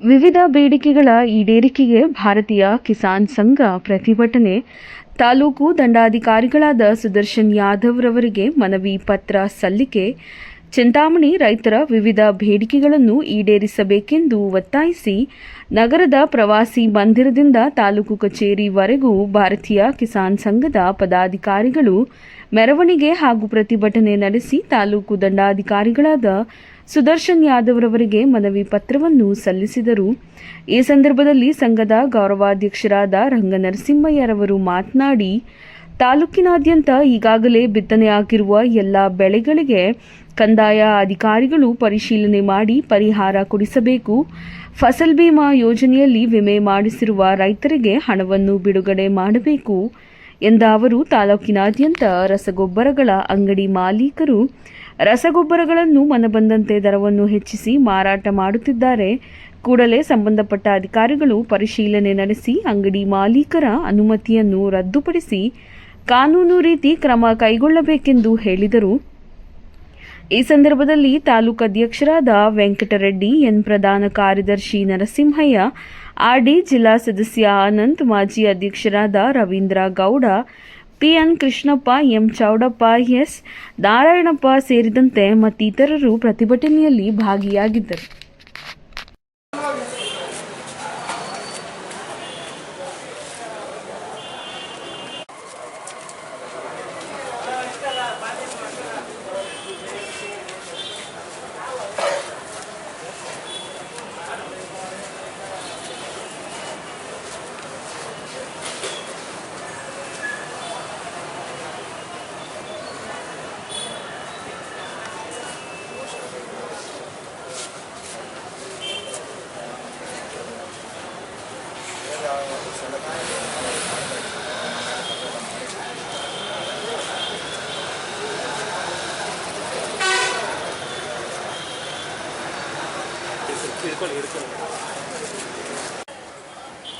ವಿವಿಧ ಬೇಡಿಕೆಗಳ ಈಡೇರಿಕೆಗೆ ಭಾರತೀಯ ಕಿಸಾನ್ ಸಂಘ ಪ್ರತಿಭಟನೆ. ತಾಲೂಕು ದಂಡಾಧಿಕಾರಿಗಳಾದ ಸುದರ್ಶನ್ ಯಾದವ್ರವರಿಗೆ ಮನವಿ ಪತ್ರ ಸಲ್ಲಿಕೆ. ಚಿಂತಾಮಣಿ ರೈತರ ವಿವಿಧ ಬೇಡಿಕೆಗಳನ್ನು ಈಡೇರಿಸಬೇಕೆಂದು ಒತ್ತಾಯಿಸಿ ನಗರದ ಪ್ರವಾಸಿ ಮಂದಿರದಿಂದ ತಾಲೂಕು ಕಚೇರಿವರೆಗೂ ಭಾರತೀಯ ಕಿಸಾನ್ ಸಂಘದ ಪದಾಧಿಕಾರಿಗಳು ಮೆರವಣಿಗೆ ಹಾಗೂ ಪ್ರತಿಭಟನೆ ನಡೆಸಿ ತಾಲೂಕು ದಂಡಾಧಿಕಾರಿಗಳಾದ ಸುದರ್ಶನ್ ಯಾದವ್ ರವರಿಗೆ ಮನವಿ ಪತ್ರವನ್ನು ಸಲ್ಲಿಸಿದರು. ಈ ಸಂದರ್ಭದಲ್ಲಿ ಸಂಘದ ಗೌರವಾಧ್ಯಕ್ಷರಾದ ರಂಗನರಸಿಂಹಯ್ಯರವರು ಮಾತನಾಡಿ ತಾಲೂಕಿನಾದ್ಯಂತ ಈಗಾಗಲೇ ಬಿತ್ತನೆಯಾಗಿರುವ ಎಲ್ಲ ಬೆಳೆಗಳಿಗೆ ಕಂದಾಯ ಅಧಿಕಾರಿಗಳು ಪರಿಶೀಲನೆ ಮಾಡಿ ಪರಿಹಾರ ಕೊಡಿಸಬೇಕು. ಫಸಲ್ ಬಿಮಾ ಯೋಜನೆಯಲ್ಲಿ ವಿಮೆ ಮಾಡಿಸಿರುವ ರೈತರಿಗೆ ಹಣವನ್ನು ಬಿಡುಗಡೆ ಮಾಡಬೇಕು ಎಂದ ಅವರು, ತಾಲೂಕಿನಾದ್ಯಂತ ರಸಗೊಬ್ಬರಗಳ ಅಂಗಡಿ ಮಾಲೀಕರು ರಸಗೊಬ್ಬರಗಳನ್ನು ಮನಬಂದಂತೆ ದರವನ್ನು ಹೆಚ್ಚಿಸಿ ಮಾರಾಟ ಮಾಡುತ್ತಿದ್ದಾರೆ. ಕೂಡಲೇ ಸಂಬಂಧಪಟ್ಟ ಅಧಿಕಾರಿಗಳು ಪರಿಶೀಲನೆ ನಡೆಸಿ ಅಂಗಡಿ ಮಾಲೀಕರ ಅನುಮತಿಯನ್ನು ರದ್ದುಪಡಿಸಿ ಕಾನೂನು ರೀತಿ ಕ್ರಮ ಕೈಗೊಳ್ಳಬೇಕೆಂದು ಹೇಳಿದರು. ಈ ಸಂದರ್ಭದಲ್ಲಿ ತಾಲೂಕು ಅಧ್ಯಕ್ಷರಾದ ವೆಂಕಟರೆಡ್ಡಿ, ಎನ್ ಪ್ರಧಾನ ಕಾರ್ಯದರ್ಶಿ ನರಸಿಂಹಯ್ಯ ಆರ್ಡಿ ಜಿಲ್ಲಾ ಸದಸ್ಯ ಅನಂತ್, ಮಾಜಿ ಅಧ್ಯಕ್ಷರಾದ Ravindra Gowda P N Krishnappa, M Chowdappa, S Narayanappa ಸೇರಿದಂತೆ ಮತ್ತಿತರರು ಪ್ರತಿಭಟನೆಯಲ್ಲಿ ಭಾಗಿಯಾಗಿದ್ದರು.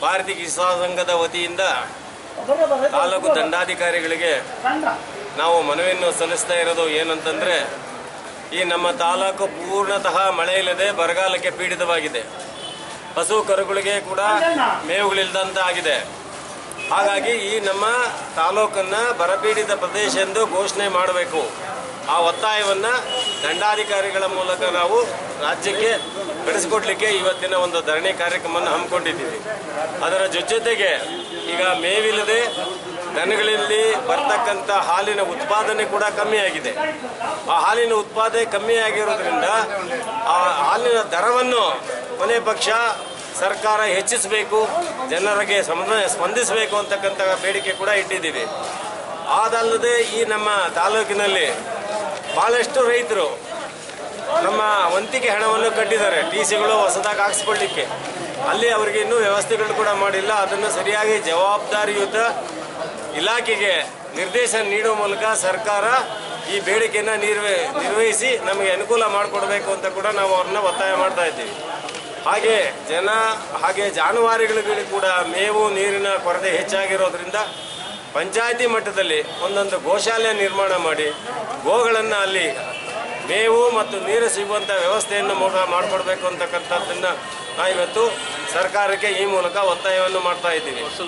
ಭಾರತೀಯ ಕಿಸಾನ್ ಸಂಘದ ವತಿಯಿಂದ ತಾಲೂಕು ದಂಡಾಧಿಕಾರಿಗಳಿಗೆ ನಾವು ಮನವಿಯನ್ನು ಸಲ್ಲಿಸ್ತಾ ಇರೋದು ಏನಂತಂದರೆ ಈ ನಮ್ಮ ತಾಲೂಕು ಪೂರ್ಣತಃ ಮಳೆ ಇಲ್ಲದೆ ಬರಗಾಲಕ್ಕೆ ಪೀಡಿತವಾಗಿದೆ. ಹಸು ಕರುಗಳಿಗೆ ಕೂಡ ಮೇವುಗಳಿಲ್ಲದಂತ ಆಗಿದೆ. ಹಾಗಾಗಿ ಈ ನಮ್ಮ ತಾಲೂಕನ್ನು ಬರಪೀಡಿತ ಪ್ರದೇಶ ಎಂದು ಘೋಷಣೆ ಮಾಡಬೇಕು. ಆ ಒತ್ತಾಯವನ್ನು ದಂಡಾಧಿಕಾರಿಗಳ ಮೂಲಕ ನಾವು ರಾಜ್ಯಕ್ಕೆ ಬೆಳೆಸಿಕೊಡ್ಲಿಕ್ಕೆ ಇವತ್ತಿನ ಒಂದು ಧರಣಿ ಕಾರ್ಯಕ್ರಮವನ್ನು ಹಮ್ಮಿಕೊಂಡಿದ್ದೀವಿ. ಅದರ ಜೊತೆಗೆ ಈಗ ಮೇವಿಲ್ಲದೆ ದನಗಳಲ್ಲಿ ಬರ್ತಕ್ಕಂಥ ಹಾಲಿನ ಉತ್ಪಾದನೆ ಕೂಡ ಕಮ್ಮಿಯಾಗಿದೆ. ಆ ಹಾಲಿನ ಉತ್ಪಾದನೆ ಕಮ್ಮಿಯಾಗಿರೋದ್ರಿಂದ ಆ ಹಾಲಿನ ದರವನ್ನು ಕೊನೆ ಪಕ್ಷ ಸರ್ಕಾರ ಹೆಚ್ಚಿಸಬೇಕು, ಜನರಿಗೆ ಸ್ಪಂದ, ಸ್ಪಂದಿಸಬೇಕು ಅಂತಕ್ಕಂಥ ಬೇಡಿಕೆ ಕೂಡ ಇಟ್ಟಿದ್ದೀವಿ. ಅದಲ್ಲದೆ ಈ ನಮ್ಮ ತಾಲೂಕಿನಲ್ಲಿ ಭಾಳಷ್ಟು ರೈತರು ನಮ್ಮ ವಂತಿಕೆ ಹಣವನ್ನು ಕಟ್ಟಿದ್ದಾರೆ, ಟಿ ಸಿಗಳು ಹೊಸದಾಗಿ ಹಾಕ್ಸ್ಕೊಳ್ಳಿಕ್ಕೆ. ಅಲ್ಲಿ ಅವರಿಗೆ ಇನ್ನೂ ವ್ಯವಸ್ಥೆಗಳು ಕೂಡ ಮಾಡಿಲ್ಲ, ಅದನ್ನು ಸರಿಯಾಗಿ ಜವಾಬ್ದಾರಿಯುತ ಇಲಾಖೆಗೆ ನಿರ್ದೇಶನ ನೀಡುವ ಮೂಲಕ ಸರ್ಕಾರ ಈ ಬೇಡಿಕೆಯನ್ನು ನಿರ್ವ ನಿರ್ವಹಿಸಿ ನಮಗೆ ಅನುಕೂಲ ಮಾಡಿಕೊಡ್ಬೇಕು ಅಂತ ಕೂಡ ನಾವು ಅವ್ರನ್ನ ಒತ್ತಾಯ ಮಾಡ್ತಾ ಇದ್ದೀವಿ. ಹಾಗೆ ಜನ, ಹಾಗೆ ಜಾನುವಾರುಗಳಿಗೆ ಕೂಡ ಮೇವು, ನೀರಿನ ಕೊರತೆ ಹೆಚ್ಚಾಗಿರೋದ್ರಿಂದ ಪಂಚಾಯಿತಿ ಮಟ್ಟದಲ್ಲಿ ಒಂದೊಂದು ಗೋಶಾಲೆ ನಿರ್ಮಾಣ ಮಾಡಿ ಗೋಗಳನ್ನು ಅಲ್ಲಿ ಮೇವು ಮತ್ತು ನೀರು ಸಿಗುವಂಥ ವ್ಯವಸ್ಥೆಯನ್ನು ಮಾಡಿಕೊಡ್ಬೇಕು ಅಂತಕ್ಕಂಥದ್ದನ್ನು ನಾವು ಇವತ್ತು ಸರ್ಕಾರಕ್ಕೆ ಈ ಮೂಲಕ ಒತ್ತಾಯವನ್ನು ಮಾಡ್ತಾ ಇದ್ದೀವಿ.